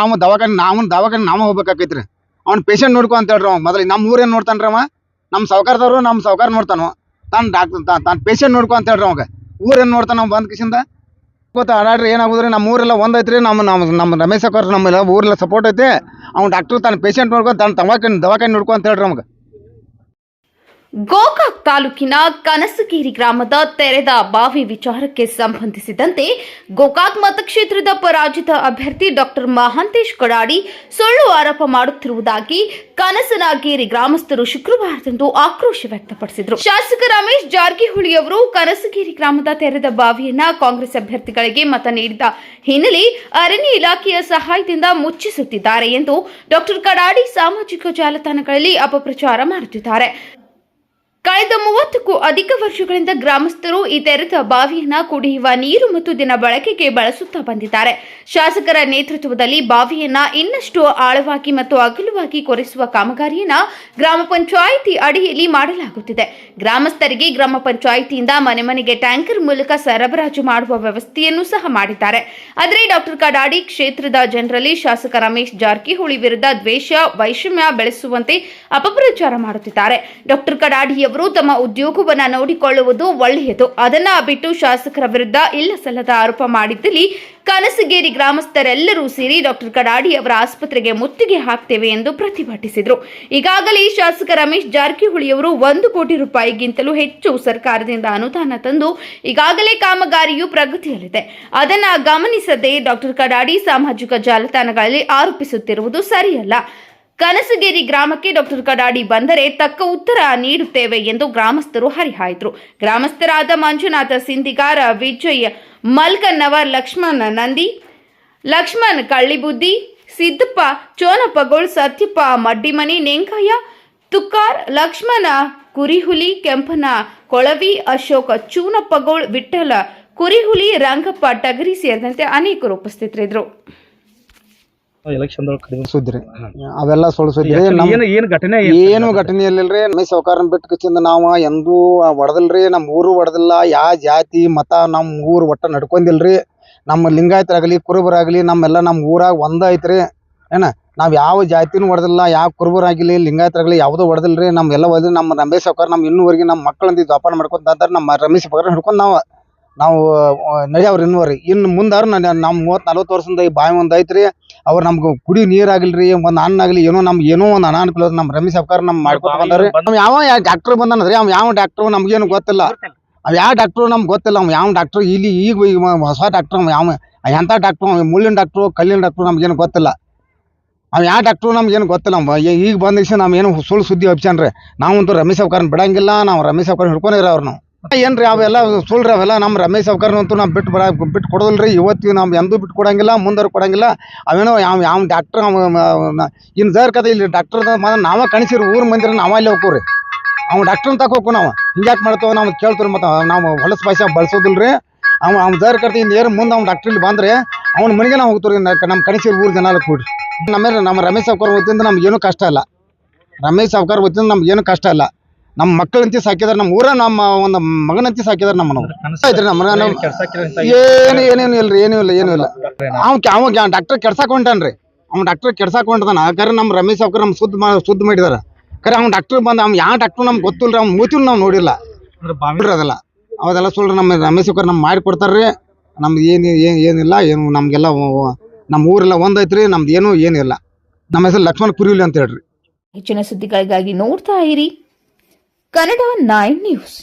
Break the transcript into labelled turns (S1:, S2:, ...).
S1: ಅವ ದವಾಖಾನೆ ನಾವು ದವಾಖಾನೆ ನಾವ ಹೋಗ್ಬೇಕಾಕೈತ್ರಿ. ಅವ್ನ ಪೇಷಂಟ್ ನೋಡ್ಕೊ ಅಂತ ಹೇಳ್ರಿ ಅವ. ಮೊದಲು ನಮ್ಮ ಊರೇನು ನೋಡ್ತಾನ್ರಿ ಅವ? ನಮ್ಮ ಸಾವ್ಕಾರದವ್ರು ನಮ್ಮ ಸಾವ್ಕಾರ ನೋಡ್ತಾನು ತಾನು ಡಾಕ್ಟರ್ ತಾನು ಪೇಷಂಟ್ ನೋಡ್ಕೊ ಅಂತ ಹೇಳ್ರಿ ಅವಾಗ. ಊರೇನು ನೋಡ್ತಾನ ನಾವು ಬಂದ್ ಕಿಸಿಂದ ಗೊತ್ತಾ? ಆಡಾಡ್ರಿ ಏನಾಗೋದ್ರಿ? ನಮ್ಮ ಊರೆಲ್ಲ ಒಂದೈತ್ರಿ ನಮ್ಮ ನಮ್ಮ ನಮ್ಮ ರಮೇಶ್ ಸಾವ್ಕಾರ ನಮ್ಮೆಲ್ಲ ಊರೆಲ್ಲ ಸಪೋರ್ಟ್ ಐತೆ. ಅವ್ನು ಡಾಕ್ಟರ್ ತಾನು ಪೇಷಂಟ್ ನೋಡ್ಕೊ, ತಾನು ದವಾಖಾನೆ ದವಾಖಾನೆ ನೋಡ್ಕೊ ಅಂತ ಹೇಳ್ರಿ ಅವಾಗ.
S2: ಗೋಕಾಕ್ ತಾಲೂಕಿನ ಕನಸಗಿರಿ ಗ್ರಾಮದ ತೆರೆದ ಬಾವಿ ವಿಚಾರಕ್ಕೆ ಸಂಬಂಧಿಸಿದಂತೆ ಗೋಕಾಕ್ ಮತಕ್ಷೇತ್ರದ ಪರಾಜಿತ ಅಭ್ಯರ್ಥಿ ಡಾಕ್ಟರ್ ಮಹಾಂತೇಶ್ ಕಡಾಡಿ ಸುಳ್ಳು ಆರೋಪ ಮಾಡುತ್ತಿರುವುದಾಗಿ ಕನಸನಗೇರಿ ಗ್ರಾಮಸ್ಥರು ಶುಕ್ರವಾರದಂದು ಆಕ್ರೋಶ ವ್ಯಕ್ತಪಡಿಸಿದರು. ಶಾಸಕ ರಮೇಶ್ ಜಾರಕಿಹೊಳಿ ಅವರು ಕನಸಗಿರಿ ಗ್ರಾಮದ ತೆರೆದ ಬಾವಿಯನ್ನ ಕಾಂಗ್ರೆಸ್ ಅಭ್ಯರ್ಥಿಗಳಿಗೆ ಮತ ನೀಡಿದ ಹಿನ್ನೆಲೆ ಅರಣ್ಯ ಇಲಾಖೆಯ ಸಹಾಯದಿಂದ ಮುಚ್ಚಿಸುತ್ತಿದ್ದಾರೆ ಎಂದು ಡಾಕ್ಟರ್ ಕಡಾಡಿ ಸಾಮಾಜಿಕ ಜಾಲತಾಣಗಳಲ್ಲಿ ಅಪಪ್ರಚಾರ ಮಾಡುತ್ತಿದ್ದಾರೆ. ಕಳೆದ ಮೂವತ್ತಕ್ಕೂ ಅಧಿಕ ವರ್ಷಗಳಿಂದ ಗ್ರಾಮಸ್ಥರು ಈ ತೆರೆದ ಬಾವಿಯನ್ನ ಕುಡಿಯುವ ನೀರು ಮತ್ತು ದಿನ ಬಳಕೆಗೆ ಬಳಸುತ್ತಾ ಬಂದಿದ್ದಾರೆ. ಶಾಸಕರ ನೇತೃತ್ವದಲ್ಲಿ ಬಾವಿಯನ್ನ ಇನ್ನಷ್ಟು ಆಳವಾಗಿ ಮತ್ತು ಅಗಲವಾಗಿ ಕೊರೆಸುವ ಕಾಮಗಾರಿಯನ್ನ ಗ್ರಾಮ ಪಂಚಾಯಿತಿ ಅಡಿಯಲ್ಲಿ ಮಾಡಲಾಗುತ್ತಿದೆ. ಗ್ರಾಮಸ್ಥರಿಗೆ ಗ್ರಾಮ ಪಂಚಾಯಿತಿಯಿಂದ ಮನೆ ಮನೆಗೆ ಟ್ಯಾಂಕರ್ ಮೂಲಕ ಸರಬರಾಜು ಮಾಡುವ ವ್ಯವಸ್ಥೆಯನ್ನು ಸಹ ಮಾಡಿದ್ದಾರೆ. ಆದರೆ ಡಾಕ್ಟರ್ ಕಡಾಡಿ ಕ್ಷೇತ್ರದ ಜನರಲ್ಲಿ ಶಾಸಕ ರಮೇಶ್ ಜಾರಕಿಹೊಳಿ ವಿರುದ್ಧ ದ್ವೇಷ, ವೈಷಮ್ಯ ಬೆಳೆಸುವಂತೆ ಅಪಪ್ರಚಾರ ಮಾಡುತ್ತಿದ್ದಾರೆ. ಡಾಕ್ಟರ್ ಕಡಾಡಿಯವರು ತಮ್ಮ ಉದ್ಯೋಗವನ್ನು ನೋಡಿಕೊಳ್ಳುವುದು ಒಳ್ಳೆಯದು. ಅದನ್ನ ಬಿಟ್ಟು ಶಾಸಕರ ವಿರುದ್ಧ ಇಲ್ಲ ಸಲ್ಲದ ಆರೋಪ ಮಾಡಿದ್ದಲ್ಲಿ ಕನಸಗೇರಿ ಗ್ರಾಮಸ್ಥರೆಲ್ಲರೂ ಸೇರಿ ಡಾಕ್ಟರ್ ಕಡಾಡಿ ಅವರ ಆಸ್ಪತ್ರೆಗೆ ಮುತ್ತಿಗೆ ಹಾಕ್ತೇವೆ ಎಂದು ಪ್ರತಿಭಟಿಸಿದರು. ಈಗಾಗಲೇ ಶಾಸಕ ರಮೇಶ್ ಜಾರಕಿಹೊಳಿಯವರು ಒಂದು ಕೋಟಿ ರೂಪಾಯಿಗಿಂತಲೂ ಹೆಚ್ಚು ಸರ್ಕಾರದಿಂದ ಅನುದಾನ ತಂದು ಈಗಾಗಲೇ ಕಾಮಗಾರಿಯು ಪ್ರಗತಿಯಲ್ಲಿದೆ. ಅದನ್ನ ಗಮನಿಸದೆ ಡಾಕ್ಟರ್ ಕಡಾಡಿ ಸಾಮಾಜಿಕ ಜಾಲತಾಣಗಳಲ್ಲಿ ಆರೋಪಿಸುತ್ತಿರುವುದು ಸರಿಯಲ್ಲ. ಕನಸಗೇರಿ ಗ್ರಾಮಕ್ಕೆ ಡಾಕ್ಟರ್ ಕಡಾಡಿ ಬಂದರೆ ತಕ್ಕ ಉತ್ತರ ನೀಡುತ್ತೇವೆ ಎಂದು ಗ್ರಾಮಸ್ಥರು ಹರಿಹಾಯ್ದರು. ಗ್ರಾಮಸ್ಥರಾದ ಮಂಜುನಾಥ ಸಿಂಧಿಗಾರ, ವಿಜಯ್ ಮಲ್ಕನ್ನವರ್ ಲಕ್ಷ್ಮಣ ನಂದಿ, ಲಕ್ಷ್ಮಣ್ ಕಳ್ಳಿಬುದ್ದಿ, ಸಿದ್ದಪ್ಪ ಚೋನಪ್ಪಗೋಳ್ ಸತ್ಯಪ್ಪ ಮಡ್ಡಿಮನಿ, ನೇಂಕಯ್ಯ ತುಕಾರ್ ಲಕ್ಷ್ಮಣ ಕುರಿಹುಲಿ ಕೆಂಪನ ಕೊಳವಿ, ಅಶೋಕ ಚೂನಪ್ಪಗೋಳ್ ವಿಠಲ ಕುರಿಹುಲಿ, ರಂಗಪ್ಪ ಟಗರಿ ಸೇರಿದಂತೆ ಅನೇಕರು ಉಪಸ್ಥಿತರಿದ್ದರು.
S3: ಎಲೆಕ್ಷನ್ ಕಡಿಮೆ
S1: ಸುದ್ರಿ ಅವೆಲ್ಲ ಸುಳ್ಳು ಸುದ್ದಿ. ನಮ್
S3: ಏನು ಏನು ಘಟನೆ
S1: ಏನು ಘಟನೆ ಇರ್ಲಿಲ್ರಿ ನಮ್ಮ ಸಹಕಾರನ ಬಿಟ್ಟು ಕಚ್ಚಿಂದ ನಾವು ಎಂದೂ ಹೊಡೆದಿಲ್ರಿ ನಮ್ಮ ಊರು ಹೊಡೆದಿಲ್ಲ ಯಾವ ಜಾತಿ ಮತ ನಮ್ಮ ಊರು ಒಟ್ಟ ನಡ್ಕೊಂಡಿಲ್ರಿ. ನಮ್ಮ ಲಿಂಗಾಯತರಾಗಲಿ ಕುರುಬರಾಗಲಿ ನಮ್ಮೆಲ್ಲ ನಮ್ಮ ಊರಾಗ ಒಂದ ಐತ್ರಿ. ಏನ? ನಾವ್ ಯಾವ ಜಾತಿನೂ ಹೊಡೆದಿಲ್ಲ ಯಾವ ಕುರುಬರಾಗಲಿ ಲಿಂಗಾಯತರಾಗಲಿ ಯಾವುದೂ ಹೊಡೆದಿಲ್ರಿ ನಮ್ಮ ಎಲ್ಲ ಹೊಡೆದ್ರಿ ನಮ್ಮ ರಮೇಶ್ ಸೌಕಾರ ನಮ್ಮ ಇನ್ನೂವರೆಗೆ ನಮ್ಮ ಮಕ್ಕಳಂದಿ ಜೋಪಾನ ಮಾಡ್ಕೊಂತ ನಮ್ಮ ರಮೇಶ್ ಸಾವ್ಕಾರ ಹಿಡ್ಕೊಂಡು ನಾವು. ನಾವು ನಡೆಯವ್ರಿ ಇನ್ನುವರಿ ಇನ್ನು ಮುಂದಾರು ನಮ್ಮ ಮೂವತ್ತು ನಲ್ವತ್ತು ವರ್ಷದಿಂದ ಈ ಬಾವಿ ಒಂದು ಐತ್ರಿ. ಅವ್ರು ನಮ್ಗೆ ಕುಡಿ ನೀರಾಗಿಲ್ರಿ ಒಂದು ಅನ್ನ ಆಗಲಿ ಏನೋ ನಮ್ಗೆ ಏನೋ ಒಂದು ಅನಾನುಕೂಲ ನಮ್ಮ ರಮೇಶ್ ಸರ್ಕಾರ ನಮ್ಮ ಮಾಡ್ಕೊತ ಬಂದಾರೆ ನಾವು ಯಾವ ಡಾಕ್ಟರ್ ಬಂದಾನದ್ರಿ? ಅವ್ ಯಾವ ಡಾಕ್ಟ್ರು ನಮ್ಗೇನು ಗೊತ್ತಿಲ್ಲ. ಅವ್ ಯಾವ ಡಾಕ್ಟ್ರು ನಮ್ಗೆ ಗೊತ್ತಿಲ್ಲ. ಅವ್ ಯಾವ ಡಾಕ್ಟ್ರು ಇಲ್ಲಿ ಈಗ ಹೊಸ ಡಾಕ್ಟ್ರು ಅವ್ ಯಾವ ಎಂಥ ಡಾಕ್ಟ್ರು ಅವ್ ಮುಳ್ಳಿನ ಡಾಕ್ಟ್ರು ಕಲ್ಲಿನ ಡಾಕ್ಟ್ರು ನಮ್ಗೇನು ಗೊತ್ತಿಲ್ಲ. ಅವ್ ಯಾವ ಡಾಕ್ಟ್ರು ನಮ್ಗೇನು ಗೊತ್ತಿಲ್ಲ. ಈಗ ಬಂದ ದಿವಸ ನಾವು ಏನು ಸುಳ್ಳು ಸುದ್ದಿ ಹಬ್ಸ್ಯಾನ್ರಿ. ನಾವಂತೂ ರಮೇಶ್ ಸರ್ಕಾರನ ಬಿಡಂಗಿಲ್ಲ. ನಾವು ರಮೇಶ್ ಸರ್ಕಾರ ಹಿಡ್ಕೊಂಡಿರೋ ಅವ್ರು ನಾವು ಏನ್ರಿ ಅವೆಲ್ಲ ಸುಳ್ರಿ ಅವೆಲ್ಲ ನಮ್ಮ ರಮೇಶ್ ಸಾವ್ಕಾರನಂತೂ ನಾವು ಬಿಟ್ಟು ಬರ ಬಿಟ್ಟು ಕೊಡೋದಿಲ್ರಿ. ಇವತ್ತಿಗೆ ನಾವು ಎಂದೂ ಬಿಟ್ಟು ಕೊಡಂಗಿಲ್ಲ, ಮುಂದಾರು ಕೊಡಂಗಿಲ್ಲ. ಅವೇನೋ ಯಾವ ಯಾವ ಡಾಕ್ಟ್ರ್ ಇನ್ನು ಜರ್ ಕದ ಇಲ್ಲಿ ಡಾಕ್ಟರ್ ನಾವ ಕಣಿಸಿರಿ ಊರ ಮಂದಿರ ನಾವ ಅಲ್ಲಿ ಹೋಗ್ಕೋರಿ. ಅವ್ ಡಾಕ್ಟರ್ ತಕ ಹೋಗು ನಾವು. ಹಿಂಗ್ಯಾಕೆ ಮಾಡ್ತೇವೆ ನಾವು ಕೇಳ್ತೀವಿ ಮತ್ತು ನಾವು ಹೊಲಸು ಭಾಷೆ ಬಳಸೋದಿಲ್ರಿ. ಅವ ಅವ್ನು ಜರ್ ಕರ್ತಿ ಏನು ಮುಂದೆ ಅವ್ನ ಡಾಕ್ಟ್ರ್ ಇಲ್ಲಿ ಬಂದ್ರೆ ಅವ್ನ ಮನೆಗೆ ನಾವು ಹೋಗ್ತೀವಿ ನಮ್ಮ ಕಣಿಸಿರಿ ಊರು ಜನ ಕೂಡ್ರಿ ನಮ್ಮೇಲೆ ನಮ್ಮ ರಮೇಶ್ ಸಾವ್ಕಾರ ವತಿಯಿಂದ ನಮ್ಗೆ ಏನು ಕಷ್ಟ ಇಲ್ಲ. ರಮೇಶ್ ಸಾವ್ಕಾರ ವತಿಯಿಂದ ನಮ್ಗೆ ಏನು ಕಷ್ಟ ಇಲ್ಲ. ನಮ್ಮ ಮಕ್ಕಳಂತೆ ಸಾಕಿದಾರೆ ನಮ್ಮ ಊರ ನಮ್ಮ ಒಂದು ಮಗನಂತೆ ಸಾಕಿದಾರೆ ನಮ್ಮ ಏನು ಏನೇನು ಇಲ್ರಿ ಏನೂ ಇಲ್ಲ ಏನೂ ಇಲ್ಲ. ಅವ್ ಅವ ಡಾಕ್ಟರ್ ಕೆಡ್ಸಾಕ್ ಹೊಂಟಾನ್ರಿ ಅವ್ನ ಡಾಕ್ಟರ್ ಕೆಡ್ಸಾಕ್ ಹೊಂಟದಾನ ಕರೆ ನಮ್ಮ ರಮೇಶ್ ಅವ್ಕರ್ ನಮ್ಮ ಸುದ್ದಿ ಶುದ್ಧ ಸುದ್ದಿ ಮಾಡಿದಾರ. ಕರೆ ಅವ್ನ ಡಾಕ್ಟರ್ ಬಂದ ಅವ್ನು ಯಾವ ಡಾಕ್ಟರ್ ನಮ್ಗೆ ಗೊತ್ತಿಲ್ಲ ಅವ್ನ ಮೂತಿನ ನಾವು ನೋಡಿಲ್ಲ. ಅದಲ್ಲ. ಅದೆಲ್ಲ ಅವೆಲ್ಲ ಸುಳ್ಳ್ರಿ ನಮ್ಮ ರಮೇಶ್ ಅವ್ಕರ್ ನಮ್ಗೆ ಮಾಡಿ ಕೊಡ್ತಾರ್ರಿ. ನಮ್ದು ಏನು ಏನು ಏನಿಲ್ಲ ಏನು ನಮಗೆಲ್ಲ ನಮ್ಮ ಊರೆಲ್ಲ ಒಂದೈತ್ರಿ ನಮ್ದು ಏನು ಏನಿಲ್ಲ ನಮ್ಮ ಹೆಸರು ಲಕ್ಷ್ಮಣ ಕುರಿಲಿ ಅಂತ ಹೇಳ್ರಿ.
S2: ಹೆಚ್ಚಿನ ಸುದ್ದಿಗಳಿಗಾಗಿ ನೋಡ್ತಾ ಇರಿ. Kannada nine news